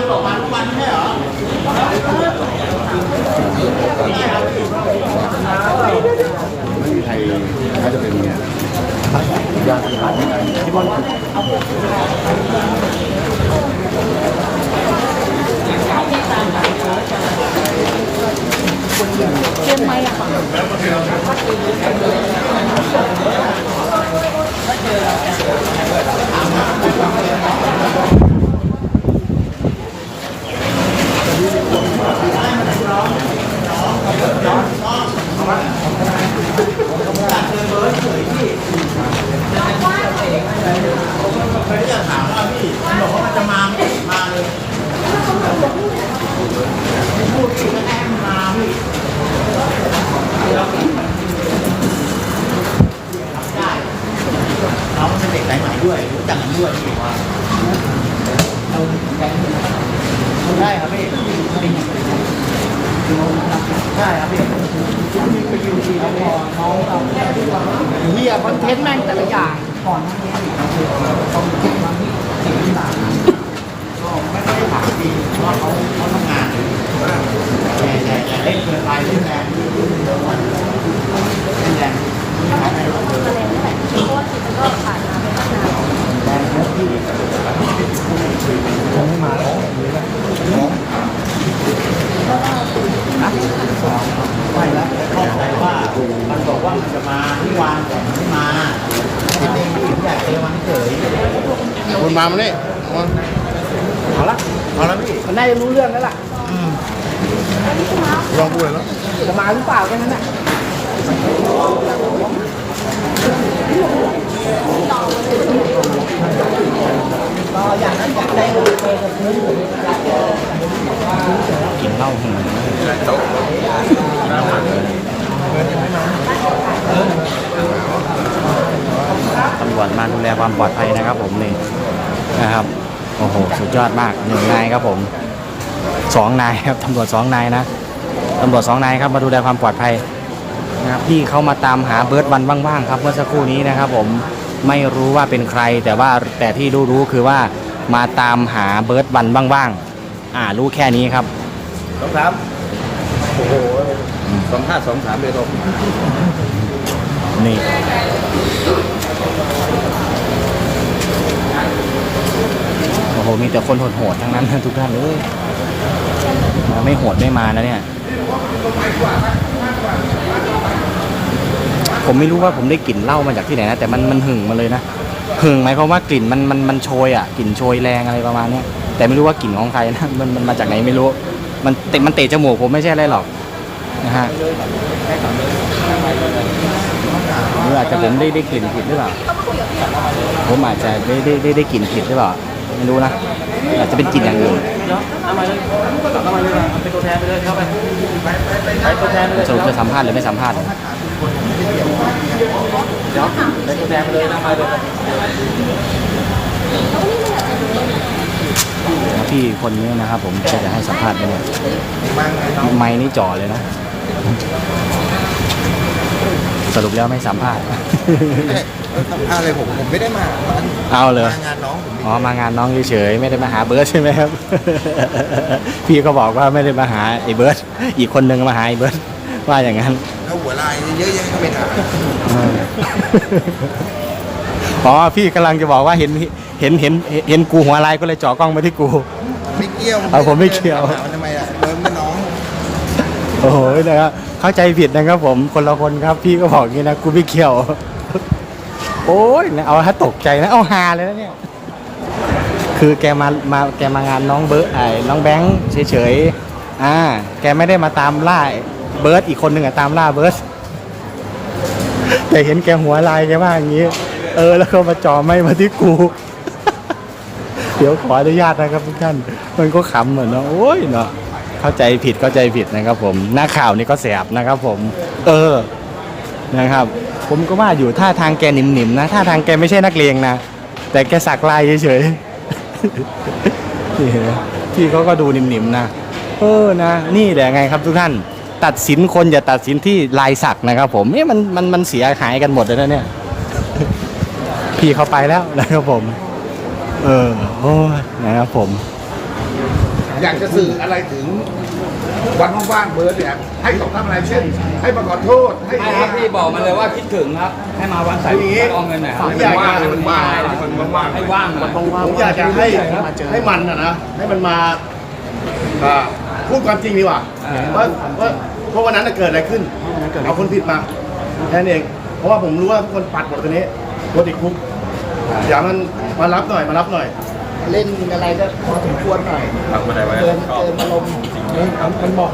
านบอกมาทุกวันไม่ใช่เหรอไม่มีใครน่าจะเป็นเนี่ยยาสีฟันที่บอลเชื่อไหมอะค่ะเคยจะถามว่าพี่มันบอกว่ามันจะมาไม่มาเลยพูดผิดก็แอบมาพี่เราได้เราเป็นเด็กสายใหม่ด้วยรู้จักกันด้วยพี่ว่าเราได้ครับพี่ ใช่ครับพี่ไปอยู่ที่อน้องน้องเราเฮียคอนเทนต์แม่งแต่ละอย่างก่อนหน้านี้ต้องคิดมาที่สิ่งที่ต่างก็ไม่ได้ถามดีว่าเขาเขาทำงานแต่แต่แต่เล่นเกินไปเล่นแรงเล่นแรง ก็น่าจะต้องทำคะแนนนี่แหละเพราะว่าทีมมันก็ผ่านมาไม่ตั้งนาน แรงเยอะพี่ คงไม่มาแล้ว นะไม่แล้วเข้าใจว่ามันบอกว่ามันจะมาที่วานแต่มันไม่มาคิดเองพี่ผมอยากเจอมันเฉย คนมามาเนี่ยเอามาเอาละเอาละพี่มันน่าจะรู้เรื่องแล้วล่ะลองพูดเลยแล้วจะมาหรือเปล่าแค่นั้นน่ะก็อย่างนั้นอยากได้โอเคกับพื้นผมอยากจะกินเหล้าหึงตำรวจมาดูแลความปลอดภัยนะครับผมนี่นะครับ โอ้โห สุดยอดมากหนึ่งนายครับผมสองนายครับตำรวจสองนายนะตำรวจสองนายครับมาดูแลความปลอดภัยนะครับพี่เขามาตามหาเบิร์ดวันว่างๆครับเมื่อสักครู่นี้นะครับ ผมไม่รู้ว่าเป็นใครแต่ว่าแต่ที่รู้ๆคือว่ามาตามหาเบิร์ดวันว่างๆอ่ารู้แค่นี้ครับสองสามโอ้โหสองห้าสองสามเลยตรงนี่โอ้โห มีแต่คนโหดๆทั้งนั้นทุกท่านเลยมาไม่โหดไม่มานะเนี่ย ผมไม่รู้ว่าผมได้กลิ่นเหล้ามาจากที่ไหนนะ แต่มันมันหึงมาเลยนะหึงหมายความว่ากลิ่นมันมันมันโชยอะกลิ่นโชยแรงอะไรประมาณเนี้ยแต่ไม่รู้ว่ากลิ่นของใครนะมันมันมาจากไหนไม่รู้ มันเตะมันเตะจมูกผมไม่ใช่อะไรหรอกนะฮะหรืออาจจะผมได้ได้กลิ่นผิดหรือเปล่าผมอาจจะได้ได้ได้ได้กลิ่นผิดหรือเปล่า ไม่รู้นะอาจจะเป็นกลิ่นอย่างอื่นเอามาเลยเอามาเลยเป็นตัวแทนไปเลยเข้าไปไปตัวแทนไปเลยสรุปจะสัมภาษณ์หรือไม่สัมภาษณ์เดี๋ยวเป็นตัวแทนไปเลยนะมาเลยพี่คนนี้นะครับ ผมจะให้สัมภาษณ์ไปเนี่ยไม้นี่จ่อเลยนะสรุปแล้วไม่สัมภาษณ์สัมภาษณ์ อะไรผมผมไม่ได้มามันเอาเลยมางานน้องผมอ๋อมางานน้องเฉยๆไม่ได้มาหาเบิร์ดใช่ไหมครับ พี่ก็บอกว่าไม่ได้มาหาไอ้เบิร์ดอีกคนนึงมาหาไอ้เบิร์ดว่าอย่างนั้นแล้วหัวลายเยอะแยะก็ไม่ถามอ๋อพี่กำลังจะบอกว่าเห็นเห็นเห็นเห็นกูหัวลายก็เลยจ่อกล้องมาที่กูไม่เกี่ยวเอาผมไม่เกี่ยวถามมันทำไมอะเริ่มเป็นน้องโอ้โหนะครับเข้าใจผิดนะครับผมคนละคนครับ พี่ก็บอกอย่างนี้นะกูไม่เกี่ยว โอ้ยเอาถ้าตกใจนะเอาฮาเลยนะเนี่ย คือแกมามาแกมางานน้องเบิร์ดไอ้น้องแบงค์เฉยๆอ่า แกไม่ได้มาตามล่าเบิร์ดอีกคนหนึ่งอะตามล่าเบิร์ดแต่เห็นแกหัวลายแกว่าอย่างนี้ เออ แล้วก็มาจ่อไม่มาที่กู เดี๋ยวขออนุญาตนะครับทุกท่าน มันก็ขำเหมือนเนาะโอ้ยเนาะเข้าใจผิดเข้าใจผิดนะครับผมหน้าข่าวนี่ก็แสบนะครับผม เออนะครับ ผมก็ว่าอยู่ท่าทางแกหนิมๆนะท่าทางแกไม่ใช่นักเลงนะแต่แกสักลายเฉยๆนี่นะพี่เขาก็ดูหนิมๆนะเออนะนี่แหละไงครับทุกท่าน ตัดสินคนอย่าตัดสินที่ลายสักนะครับ ผมเนี่ยมันมันมันเสียหายกันหมดเลยนะเนี่ยพี่เขาไปแล้วนะครับผม เออโอ้ยนะครับผม อยากจะสื่ออะไรถึง วันว่างๆเบิร์ดเนี่ยให้เขาทำอะไรเช่น ให้มาขอโทษให้ให้ครับพี่บอกมาเลยว่าคิดถึงครับ ให้มาวันใส่กองเงินหน่อยครับผมอยากจะมันว่างมันว่าง ให้ว่างหน่อยผมอยากจะให้ให้มันอะนะให้มันมาอ่าพูดความจริงดีกว่าเออว่าว่าเพราะวันนั้นน่ะเกิดอะไรขึ้นเอาคนผิดมาแค่นั้นเอง เพราะว่าผมรู้ว่าทุกคนปัดหมดตัวนี้รถติดคุกอย่ามันมารับหน่อยมารับหน่อย เล่นอะไรก็พอสมควรหน่อยทำอะไรไว้เกินเกินอารมณ์มันบอก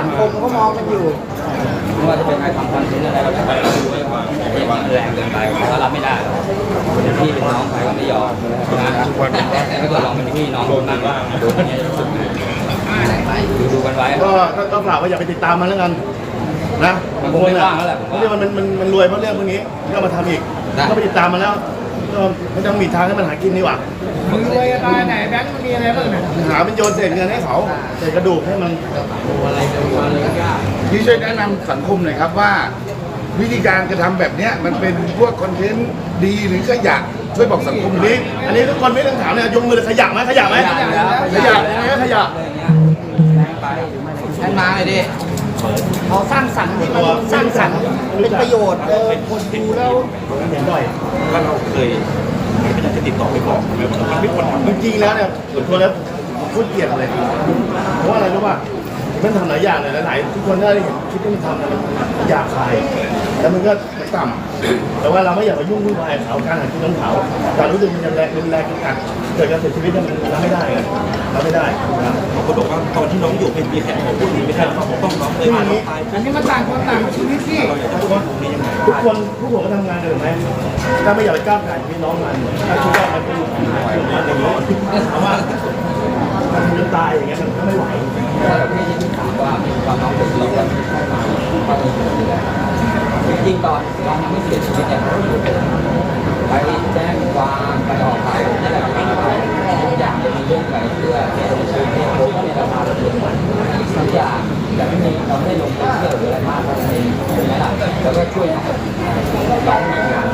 สังคมเขามองกันอยู่ไม่ว่าจะเป็นใครทำคอนเทนต์อะไรก็จะไปดูไว้ว่าแรงเกินไปถ้ารับไม่ได้หรอกเป็นพี่เป็นน้องใครก็ไม่ยอมนะแต่ถ้าเกิดลองเป็นพี่น้องคนนั้นโดนอย่างเงี้ยรู้สึกดูดูกันไว้ก็ก็ก็ฝากว่าอย่าไปติดตามมันแล้วกันนะมันคงไม่ว่างแล้วแหละผมว่าเรื่องมันมันมันรวยเพราะเรื่องพวกนี้ก็มาทำอีกได้ก็ไปติดตามมันแล้ว ก็ไม่ต้องมีทางให้มันหากินดีกว่ามึงรวยตายไหนแบงค์มันมีอะไรบ้างเนี่ยหาเป็นโยนเศษเงินให้เขาเศษกระดูกให้มันพี่ช่วยแนะนำสังคมหน่อยครับว่า วิธีการกระทำแบบเนี้ยมันเป็นพวกคอนเทนต์ดีหรือขยะช่วยบอกสังคมอันนี้นี้ อันนี้ทุกคนไม่ต้องถามเลยยกมือเลยขยะไหมขยะไหมขยะยังไงก็ขยะแรงมาเลยดิ เขาสร้างสรรค์ที่มันสร้างสรรค์เป็นประโยชน์เออคนดูแล้วเห็นบ่อยถ้าเราเคยไม่อยากจะติดต่อไปบอกเลยว่ามันไม่ควรทำจริงๆแล้วเนี่ยส่วนตัวแล้วผมพูดเกลียดเลยเพราะว่าอะไรรู้ป่ะ มันทำหลายอย่างเลยหลายๆทุกคนได้เห็นคลิปที่มันทำเนี่ยมันอยากขายแล้วมันก็ต่ำแต่ว่าเราไม่อยากไปยุ่งวุ่นวายกับเขาการหากินของเขาแต่รู้สึกมันยังแรงรุนแรงกันเกิดการเสียชีวิตเนี่ยมันรับไม่ได้อะรับไม่ได้นะครับเขาก็บอกว่าตอนที่น้องอยู่เป็นมีแขกของพวกนี้ไม่ใช่เขาปกป้องน้องเลยพาน้องไปอันนี้มันต่างคนต่างชีวิตที่เราอยากจะพูดตรงนี้ยังไงทุกคนทุกคนก็ทำงานกันถูกไหมถ้าไม่อยากไปก้าวไก่พี่น้องมันถ้าคิดว่ามันเป็นปัญหาอยู่มันจะเยอะเพราะว่ามั นจะตายอย่างเงี้ยมันก็ไม่ไหวพี่ที่ถามว่าตอนน้องเสียชีวิตจริงๆตอนตอนยังไม่เสียชีวิตเนี่ยไปแจ้งความไปออกข่าวนี่แหละทุกอย่างจะมีเรื่องอะไรเพื่อที่จะช่วยให้โค้ชเนี่ยเราพาเราเดินทุกอย่างแต่ไม่มีเราไม่ได้ลงไปเที่ยวหรืออะไรมากเท่านั้นเองใช่ไหมล่ะแล้วก็ช่วยน้องน้องมีงาน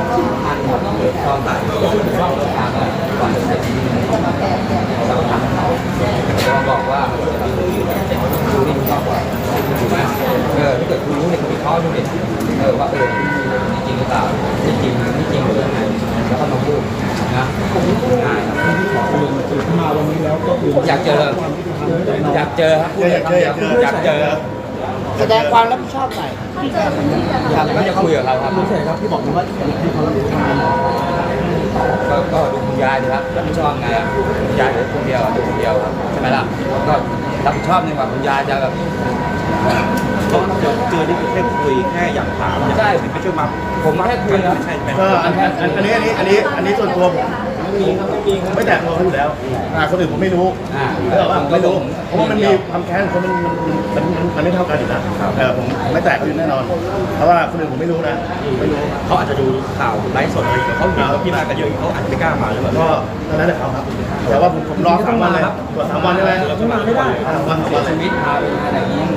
อันหมดเลยชอบก็คือชอบเดินทางก่อนจะเสียชีวิตสำคัญเขาเราบอกว่าดูนี่มากกว่าถูกไหมเออถ้าเกิดคุณรู้เนี่ยคุณวิเคราะห์ดูดิเออว่าเออจริงหรือเปล่าไม่จริงไม่จริงหรือยังไงแล้วก็มาพูดนะง่ายอยากเจอ อยากเจอครับพูดเลยคำเดียวอยากเจอแสดงความรับผิดชอบหน่อยครับก็จะคุยกับเขาครับไม่ใช่ครับที่บอกว่าให้เขารับผิดชอบก็ก็ดูคุณยายดีครับรับผิดชอบไงอะคุณยายเหลือคนเดียวดูคนเดียวครับใช่ไหมล่ะก็รับผิดชอบในกว่าคุณยายจะแบบตอนเจอเจอนี่คือแค่คุยแค่อยากถามอยากใช่ไปช่วยมาผมมาให้คุยนะใช่ไหมก็อันอันอันนี้อันนี้อันนี้อันนี้ส่วนตัวผม ไม่แตะตัวเขาอยู่แล้วอ่าคนอื่นผมไม่รู้อ่าเออว่าไม่รู้เพราะว่ามันมีความแค้นคนมันมันมันมันไม่เท่ากันอยู่นะเออผมไม่แตะเขาอยู่แน่นอน เพราะว่าคนอื่นผมไม่รู้นะไม่รู้เขาอาจจะดูข่าวไลฟ์สดอะไรอยู่เขาเห็นว่าพี่มากันเยอะเขาอาจจะไม่กล้ามาหรือเปล่าก็ตอนนั้นแหละเขาครับ แต่ว่าผมผมรอสามวันเลยตรวจสามวันใช่ไหมไม่ได้สามวันสามเสีวัยนเลยชีวิตพาไปอะไรอย่างนี้คุณต้องมารับผิด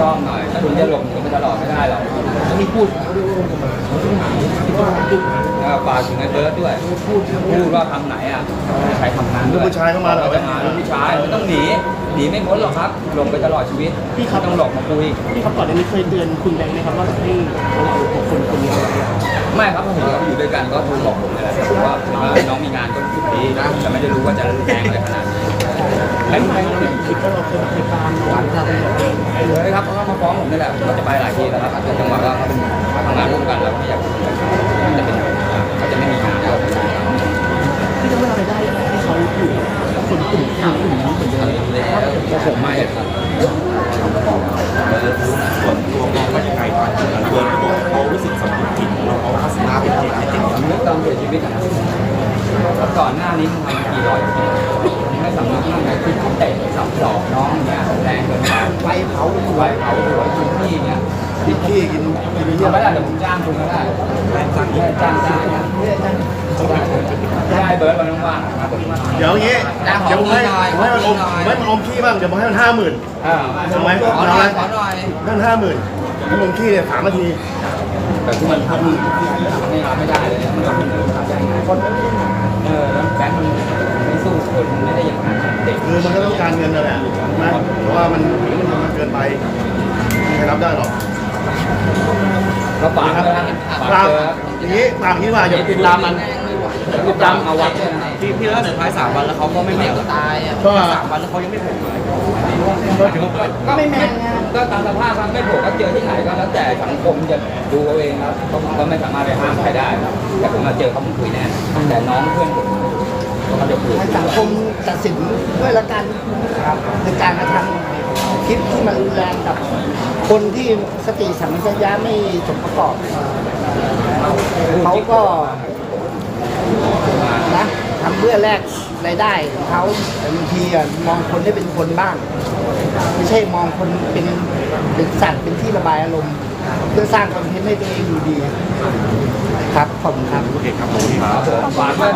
ชอบหน่อย ถ้าคุณจะหลบหนีไปตลอดไม่ได้หรอกนี่พูดแล้วฝากถึงไอ้เบิร์ดด้วย พูดว่าทำไหนอะใครทำงานด้วยผู้ชายเข้ามาเหรอจะมาลูกผู้ชายมันต้องหนีหนีไม่พ้นหรอกครับหลงไปตลอดชีวิตพี่ต้องหลบมาคุยพี่ครับก่อนนี้เคยเตือนคุณแบงค์ไหมครับว่าให้เราคนคนนี้ไม่ครับผมเราอยู่ด้วยกันก็โทรบอกผมนี่แหละว่าน้องมีงานก็หยุดดีนะแต่ไม่ได้รู้ว่าจะแรงอะไรขนาดนี้ ไม่ไม่คิดว่าเราเคยไปตามหวานเราเป็นแบบเองเลยครับเขาก็มาฟ้องผมนี่แหละเราจะไปหลายทีแล้วครับแต่จังหวะว่าเขาเป็นทำงานร่วมกันแล้วไม่อยากจะเป็นเขาจะไม่มีงานแล้วพี่จะไม่เราไปได้ที่เขาอยู่คนกลุ่มทางกลุ่มนี้เหมือนเดิมแล้วผมไม่ครับ พี่เนี่ยติดขี้กินกินเยทำอะไม่ได้เดี๋ยวผมจ้างคุณก็ได้แรงสั่งได้จ้างได้นะได้เบิร์ดวันว่างๆนะครับเดี๋ยวอย่างงี้เดี๋ยวผมให้ผมให้มันอมผมให้มันอมขี้บ้างเดี๋ยวผมให้มันห้าหมื่นอ่ไหมขอหน่อยขอหน่อยนั่นห้าหมื่นให้ลงขี้เนี่ยสามนาทีแต่ที่มันทำไม่ไม่ได้เลยมัน ตามที่ว่าอย่าติดตามมันติดตามเอาวัดด้วยนะที่ที่แล้วเดินท้ายสามวันแล้วเขาก็ไม่แม่นตายอะก็สามวันแล้วเขายังไม่ผมเลยก็ไม่แมนก็ตามสภาพครับไม่ถูกก็เจอที่ไหนก็แล้วแต่สังคมจะดูเอาเองครับก็ก็ไม่สามารถไปห้ามใครได้ครับแต่ผมมาเจอเขาผมคุยแน่แต่น้องเพื่อนผมเขาจะคุยให้สังคมตัดสินด้วยละกันครับในการกระทำคลิปที่มันรุนแรงกับคนที่สติสัมปชัญญะไม่สมประกอบ เขาก็นะทำเพื่อแลกรายได้ของเขาแต่บางทีอะมองคนได้เป็นคนบ้าง ไม่ใช่มองคนเป็นเป็นสัตว์เป็นที่ระบายอารมณ์เพื่อสร้างคอนเทนต์ให้ตัวเองดูดีครับขอบคุณครับ โอเคครับขอบคุณครับฝากด้วย